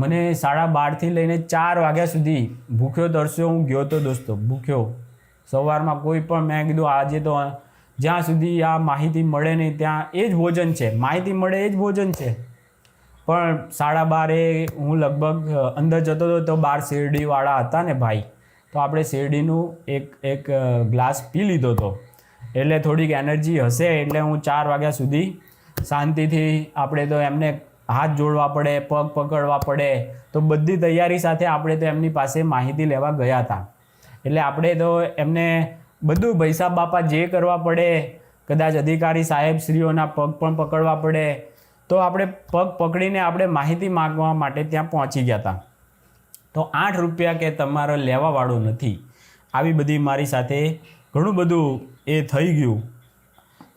મને સાડા બારથી લઈને ચાર વાગ્યા સુધી ભૂખ્યો તરસ્યો, હું ગયો તો દોસ્તો, ભૂખ્યો. સવારમાં કોઈ પણ મેં કીધું, આજે તો જ્યાં સુધી આ માહિતી મળે નહીં, ત્યાં એ જ ભોજન છે. માહિતી મળે એ જ ભોજન છે. પણ સાડા બારે હું લગભગ અંદર જતો હતો, તો બાર શેરડીવાળા હતા ને ભાઈ, તો આપણે શેરડીનું એક એક ગ્લાસ પી લીધો હતો. એટલે થોડીક એનર્જી હશે, એટલે હું ચાર વાગ્યા સુધી શાંતિથી આપણે તો એમને હાથ જોડવા પડે, પગ પકડવા પડે, તો બધી તૈયારી સાથે આપણે તો એમની પાસે માહિતી લેવા ગયા હતા. એટલે આપણે તો એમને બધું ભૈસાબ બાપા જે કરવા પડે, કદાચ અધિકારી સાહેબ શ્રીઓના પગ પણ પકડવા પડે, તો આપણે પગ પકડીને આપણે માહિતી માગવા માટે ત્યાં પહોંચી ગયા હતા. તો આઠ રૂપિયા કે તમારો લેવાવાળું નથી. આવી બધી મારી સાથે ઘણું બધું એ થઈ ગયું.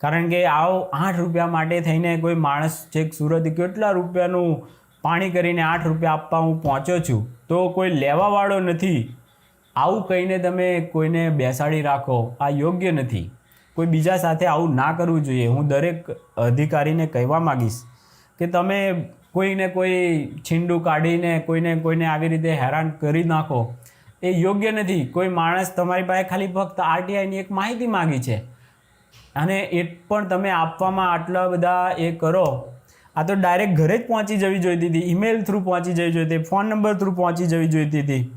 કારણ કે આવો આઠ રૂપિયા માટે થઈને કોઈ માણસ છેક સુરત કેટલા રૂપિયાનું પાણી કરીને આઠ રૂપિયા આપવા હું પહોંચ્યો છું? તો કોઈ લેવાવાળો નથી. આવું કહીને તમે કોઈને બેસાડી રાખો, આ યોગ્ય નથી. કોઈ બીજા સાથે આવું ના કરવું જોઈએ. હું દરેક અધિકારીને કહેવા માગીશ કે તમે કોઈને કોઈ છીંડું કાઢીને કોઈને કોઈને આવી રીતે હેરાન કરી નાખો. એ યોગ્ય નથી. કોઈ માણસ તમારી પાસે ખાલી ફક્ત આરટીઆઈની એક માહિતી માગી છે. અને એ પણ તમે આપવામાં આટલા બધા એ કરો. આ તો ડાયરેક્ટ ઘરે જ પહોંચી જવી જોઈતી હતી. ઈમેલ થ્રુ પહોંચી જવી જોઈતી હતી. ફોન નંબર થ્રુ પહોંચી જવી જોઈતી હતી.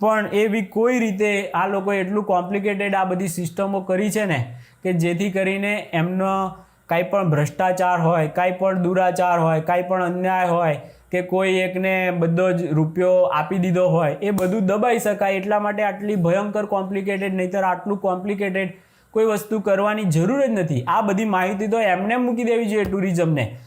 પણ એવી કોઈ રીતે આ લોકોએ એટલું કોમ્પ્લિકેટેડ આ બધી સિસ્ટમો કરી છે ને કે જેથી કરીને એમનો કાંઈ પણ ભ્રષ્ટાચાર હોય, કાંઈ પણ દુરાચાર હોય, કાંઈ પણ અન્યાય હોય, કે કોઈ એકને બધો જ રૂપિયો આપી દીધો હોય, એ બધું દબાઈ શકાય. એટલા માટે આટલી ભયંકર કોમ્પ્લિકેટેડ નહીંતર આટલું કોમ્પ્લિકેટેડ કોઈ વસ્તુ કરવાની જરૂર જ નથી. આ બધી માહિતી તો એમને મૂકી દેવી જોઈએ ટુરિઝમને.